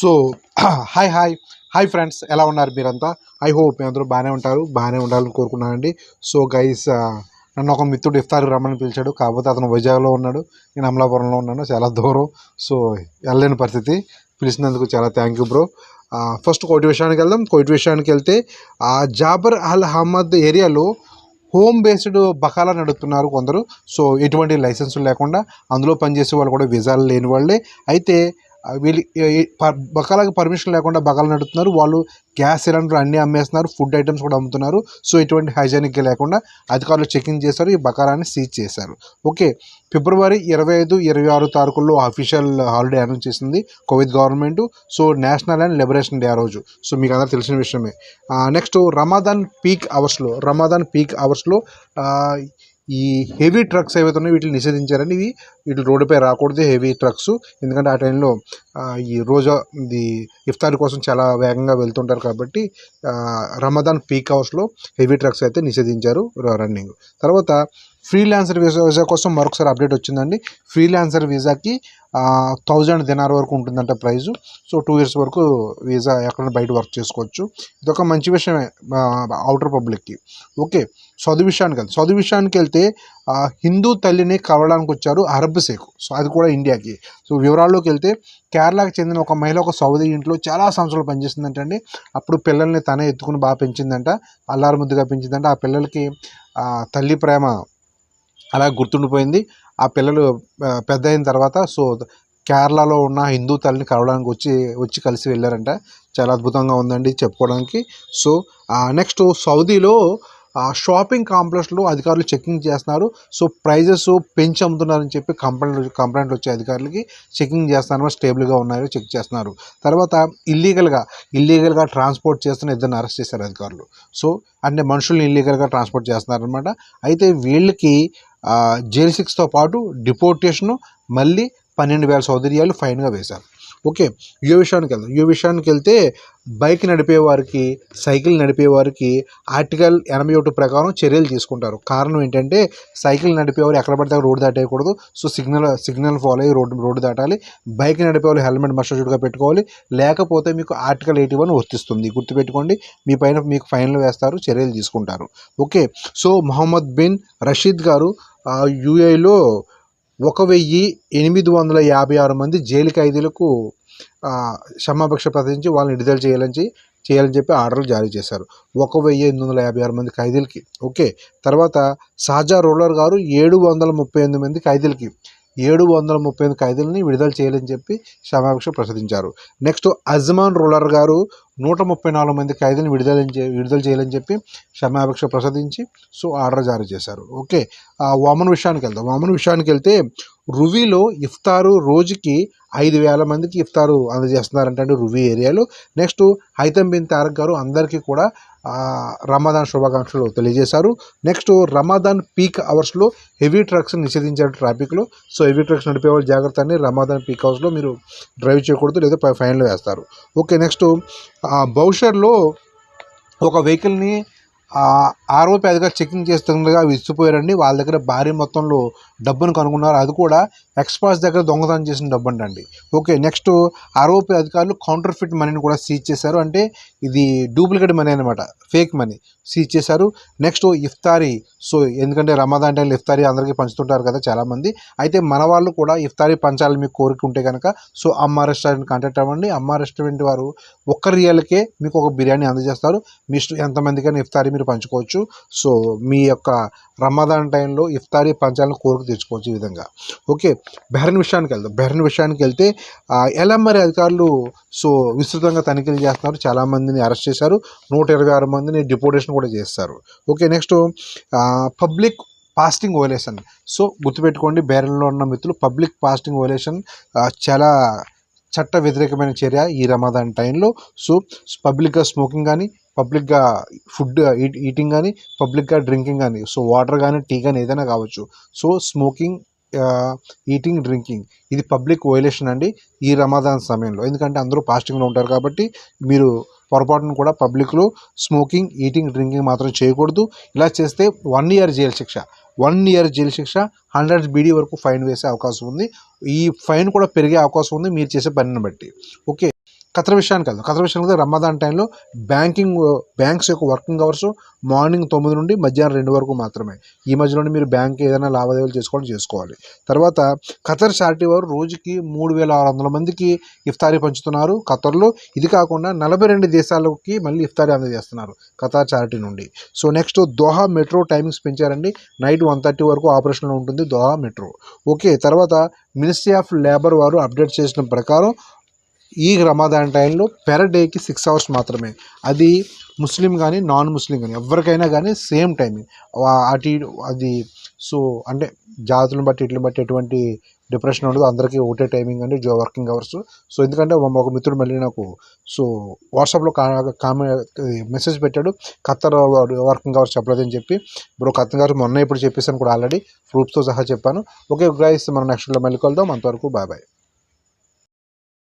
So hi hi hi friends ఎలా ఉన్నారు మీరంతా? ఐ హోప్ మీ అందరూ బాగానే ఉంటారు. బాగానే ఉండాలని కోరుకున్నానండి. సో గైస్ నన్ను ఒక మిత్రుడు ఇఫ్తార్కి రమ్మని పిలిచాడు. కాకపోతే అతను వైజాగ్లో ఉన్నాడు. నేను అమలాపురంలో ఉన్నాను. చాలా దూరం. సో వెళ్ళలేని పరిస్థితి. పిలిచినందుకు చాలా థ్యాంక్ యూ బ్రో ఫస్ట్ కోటి విషయానికి వెళ్దాం. కోటి విషయానికి వెళ్తే ఆ, జాబర్ అల్ అహ్మద్ ఏరియాలో హోమ్ బేస్డ్ బకాలా నడుపుతున్నారు కొందరు. సో ఎటువంటి లైసెన్స్ లేకుండా అందులో పనిచేసే వాళ్ళు కూడా వీసాలు లేని వాళ్ళే. అయితే వీళ్ళు బకాలకు పర్మిషన్ లేకుండా బకాలు నడుపుతున్నారు. వాళ్ళు గ్యాస్ సిలిండర్ అన్నీ అమ్మేస్తున్నారు. ఫుడ్ ఐటమ్స్ కూడా అమ్ముతున్నారు. సో ఎటువంటి హైజానిక్ లేకుండా అధికారులు చెకింగ్ చేశారు. ఈ బకాలాన్ని సీజ్ చేశారు. ఓకే. ఫిబ్రవరి ఇరవై ఐదు ఇరవై ఆరు తారీఖుల్లో అఫీషియల్ హాలిడే అనౌన్స్ చేసింది Covid government. So national and liberation day ఆ రోజు. సో మీకు అందరూ తెలిసిన విషయమే. నెక్స్ట్ రమాదాన్ పీక్ అవర్స్లో రమాదాన్ పీక్ అవర్స్లో ఈ హెవీ ట్రక్స్ ఏవైతే ఉన్నాయో వీటిని నిషేధించారని ఇవి వీటి రోడ్డుపై రాకూడదు హెవీ ట్రక్స్. ఎందుకంటే ఆ టైంలో ఈ రోజా ఇది ఇఫ్తార్ కోసం చాలా వేగంగా వెళ్తుంటారు కాబట్టి రమదాన్ పీక్ హౌస్లో హెవీ ట్రక్స్ అయితే నిషేధించారు రన్నింగ్. తర్వాత ఫ్రీలాన్సర్ వీసా వీసా కోసం మరొకసారి అప్డేట్ వచ్చిందండి. ఫ్రీలాన్సర్ వీసాకి థౌజండ్ దినార్ వరకు ఉంటుందంట ప్రైజు. సో టూ ఇయర్స్ వరకు వీసా ఎక్కడ బయట వర్క్ చేసుకోవచ్చు. ఇది ఒక మంచి విషయమే అవుటర్ పబ్లిక్కి ఓకే చదువు విషయానికి వెళ్తే చదువు విషయానికి వెళ్తే హిందూ తల్లిని కలవడానికి వచ్చారు అరబ్ షేక్. సో అది కూడా ఇండియాకి. సో వివరాల్లోకి వెళ్తే కేరళకి చెందిన ఒక మహిళ ఒక సౌదీ ఇంట్లో చాలా సంవత్సరాలు పనిచేసిందంటండి అప్పుడు పిల్లల్ని తనే ఎత్తుకుని బాగా పెంచిందంట. అల్లారు ముద్దుగా పెంచిందంట. ఆ పిల్లలకి తల్లి ప్రేమ అలా గుర్తుండిపోయింది. ఆ పిల్లలు పెద్ద అయిన తర్వాత సో కేరళలో ఉన్న హిందూ తల్లిని కలవడానికి వచ్చి వచ్చి కలిసి వెళ్ళారంట. చాలా అద్భుతంగా ఉందండి చెప్పుకోవడానికి. సో నెక్స్ట్ సౌదీలో షాపింగ్ కాంప్లెక్స్లో అధికారులు చెకింగ్ చేస్తున్నారు. సో ప్రైజెస్ పెంచి అమ్ముతున్నారని చెప్పి కంప్లైంట్ కంప్లైంట్లు వచ్చే అధికారులకి చెకింగ్ చేస్తున్నారు. స్టేబుల్గా ఉన్నాయో చెక్ చేస్తున్నారు. తర్వాత ఇల్లీగల్గా ఇల్లీగల్గా ట్రాన్స్పోర్ట్ చేస్తున్న ఇద్దరిని అరెస్ట్ చేశారు అధికారులు. సో అంటే మనుషుల్ని ఇల్లీగల్గా ట్రాన్స్పోర్ట్ చేస్తున్నారనమాట అయితే వీళ్ళకి జైలు శిక్షతో పాటు డిపోర్టేషను మళ్ళీ పన్నెండు వేల సౌదర్యాలు ఫైన్గా వేశారు. ఓకే యో విషయానికి వెళ్దాం. యో విషయానికి వెళ్తే బైక్ నడిపేవారికి సైకిల్ నడిపేవారికి ఆర్టికల్ ఎనభై ఒకటి ప్రకారం చర్యలు తీసుకుంటారు. కారణం ఏంటంటే సైకిల్ నడిపేవారు ఎక్కడ పడితే రోడ్డు దాటేయకూడదు. సో సిగ్నల్ సిగ్నల్ ఫాలో అయ్యి రోడ్డు రోడ్డు దాటాలి. బైక్ నడిపేవాళ్ళు హెల్మెట్ మస్టర్డ్గా పెట్టుకోవాలి. లేకపోతే మీకు ఆర్టికల్ ఎయిటీ వన్ వర్తిస్తుంది. గుర్తుపెట్టుకోండి మీ పైన మీకు ఫైన్లు వేస్తారు చర్యలు తీసుకుంటారు. Okay so Mohammed bin Rashid గారు యూఏలో ఒక వెయ్యి ఎనిమిది వందల యాభై ఆరు మంది జైలు ఖైదీలకు క్షమాభిక్ష ప్రకటించి వాళ్ళని విడుదల చేయాలని చేయాలని చెప్పి ఆర్డర్లు జారీ చేశారు. ఒక వెయ్యి ఎనిమిది వందల యాభై ఆరు మంది ఖైదీలకి. ఓకే. తర్వాత సాజా రోలర్ గారు ఏడు వందల ముప్పై ఎనిమిది మంది ఖైదీలకి. ఏడు వందల ముప్పై ఎనిమిది ఖైదీలని విడుదల చేయాలని చెప్పి క్షమాభిక్ష ప్రసాదించారు. నెక్స్ట్ అజ్మాన్ రోలర్ గారు నూట ముప్పై నాలుగు మంది ఖైదీలను విడుదల విడుదల చేయాలని చెప్పి క్షమాభిక్ష ప్రసాదించి సో ఆర్డర్ జారీ చేశారు. ఓకే ఆ వామన్ విషయానికి వెళ్దాం. వామన్ విషయానికి వెళ్తే రువీలో ఇఫ్తారు రోజుకి ఐదు వేల మందికి ఇఫ్తారు అందజేస్తున్నారంటే రువీ ఏరియాలో. నెక్స్ట్ హైతం బిన్ తారక్ గారు అందరికీ కూడా రమదాన్ శుభాకాంక్షలు తెలియజేశారు. నెక్స్ట్ రమదాన్ పీక్ అవర్స్లో హెవీ ట్రక్స్ నిషేధించారు ట్రాఫిక్లో సో హెవీ ట్రక్స్ నడిపే వాళ్ళు జాగ్రత్త అని రమదాన్ పీక్ అవర్స్లో మీరు డ్రైవ్ చేయకూడదు లేదా ఫైన్లు వేస్తారు. ఓకే నెక్స్ట్ బౌషర్లో ఒక వెహికల్ని ఆర్ఓపి అధికారులు చెకింగ్ చేస్తుండగా విసిపోయారండి. వాళ్ళ దగ్గర భారీ మొత్తంలో డబ్బును కనుగొన్నారు. అది కూడా ఎక్స్పాస్ దగ్గర దొంగతనం చేసిన డబ్బు అండి ఓకే నెక్స్ట్ ఆర్ఓపీ అధికారులు కౌంటర్ ఫిట్ మనీని కూడా సీజ్ చేశారు. అంటే ఇది డూప్లికేట్ మనీ అనమాట ఫేక్ మనీ. సీజ్ చేశారు. నెక్స్ట్ ఇఫ్తారీ. సో ఎందుకంటే రమదాన్ టైంలో ఇఫ్తారీ అందరికీ పంచుతుంటారు కదా చాలామంది. అయితే మన వాళ్ళు కూడా ఇఫ్తారీ పంచాలని మీకు కోరిక ఉంటే కనుక సో అమ్మ రెస్టారెంట్ కాంటాక్ట్ అవ్వండి. అమ్మ రెస్టారెంట్ వారు ఒక్క రియల్కే మీకు ఒక బిర్యానీ అందజేస్తారు. మీ ఎంతమందికైనా ఇఫ్తారీ మీరు పంచుకోవచ్చు. సో మీ యొక్క రమదాన్ టైంలో ఇఫ్తారీ పంచాలను కోరిక తెచ్చుకోవచ్చు ఈ విధంగా. ఓకే బెహ్రన్ విషయానికి వెళ్దాం. బెహ్రన్ విషయానికి వెళ్తే ఎలా మరి అధికారులు సో విస్తృతంగా తనిఖీలు చేస్తున్నారు. చాలామంది మందిని అరెస్ట్ చేశారు. నూట ఇరవై ఆరు మందిని డిపోటేషన్ కూడా చేస్తారు. Okay next public fasting violation so గుర్తుపెట్టుకోండి బేరల్లో ఉన్న మిత్రులు పబ్లిక్ పాస్టింగ్ ఓలేషన్ చాలా చట్ట వ్యతిరేకమైన చర్య ఈ రమాదాన్ టైంలో. సో పబ్లిక్గా స్మోకింగ్ కానీ పబ్లిక్గా ఫుడ్ ఈటింగ్ కానీ పబ్లిక్గా డ్రింకింగ్ కానీ సో వాటర్ కానీ టీ కానీ ఏదైనా కావచ్చు. సో స్మోకింగ్ ఈటింగ్ డ్రింకింగ్ ఇది పబ్లిక్ వైలేషన్ అండి ఈ రమాదాన్ సమయంలో. ఎందుకంటే అందరూ ఫాస్టింగ్లో ఉంటారు కాబట్టి మీరు పొరపాటును కూడా పబ్లిక్లో స్మోకింగ్ ఈటింగ్ డ్రింకింగ్ మాత్రం చేయకూడదు. ఇలా చేస్తే వన్ ఇయర్ జైలు శిక్ష. వన్ ఇయర్ జైలు శిక్ష హండ్రెడ్ బీడీ వరకు ఫైన్ వేసే అవకాశం ఉంది. ఈ ఫైన్ కూడా పెరిగే అవకాశం ఉంది. మీరు చేసే పనిని బట్టి. ఓకే? ఖతర్ విషయానికి వెళ్దాం. ఖతర్ విషయానికి వెళ్తే రమదాన్ టైంలో బ్యాంకింగ్ బ్యాంక్స్ యొక్క వర్కింగ్ అవర్స్ మార్నింగ్ తొమ్మిది నుండి మధ్యాహ్నం రెండు వరకు మాత్రమే. ఈ మధ్యలోనే మీరు బ్యాంక్ ఏదైనా లావాదేవీలు చేసుకోవాలి చేసుకోవాలి. తర్వాత ఖతర్ చారిటీ వారు రోజుకి మూడు వేల ఆరు వందల మందికి ఇఫ్తారీ పంచుతున్నారు. ఖతర్లో ఇది కాకుండా నలభై రెండు దేశాలకి మళ్ళీ ఇఫ్తారీ అందజేస్తున్నారు ఖతార్ చారిటీ నుండి. So next Doha metro timings పెంచారండి. Night one thirty వరకు ఆపరేషన్లో ఉంటుంది దోహా మెట్రో. ఓకే తర్వాత మినిస్ట్రీ ఆఫ్ లేబర్ వారు అప్డేట్ చేసిన ప్రకారం ఈ రమాదాన్ టైంలో పెర్ డేకి సిక్స్ అవర్స్ మాత్రమే. అది ముస్లిం కానీ నాన్ ముస్లిం కానీ ఎవరికైనా కానీ సేమ్ టైమింగ్ అటు అది సో అంటే జాతులను బట్టి ఇట్లని బట్టి ఎటువంటి డిప్రెషన్ ఉండదు. అందరికీ ఒకటే టైమింగ్ అండి జో వర్కింగ్ అవర్స్. సో ఎందుకంటే ఒక ఒక మిత్రుడు మళ్ళీ నాకు సో వాట్సాప్లో కా కామె మెసేజ్ పెట్టాడు. ఖత్తర్ వర్కింగ్ అవర్స్ చెప్పలేదని చెప్పి బ్రో ఖత్తర్ గారు మొన్న ఇప్పుడు చెప్పేసాను కూడా ఆల్రెడీ ప్రూఫ్తో సహా చెప్పాను. ఓకే గైస్ మనం నెక్స్ట్లో మళ్ళీ కలుద్దాం. అంతవరకు బాయ్ బాయ్.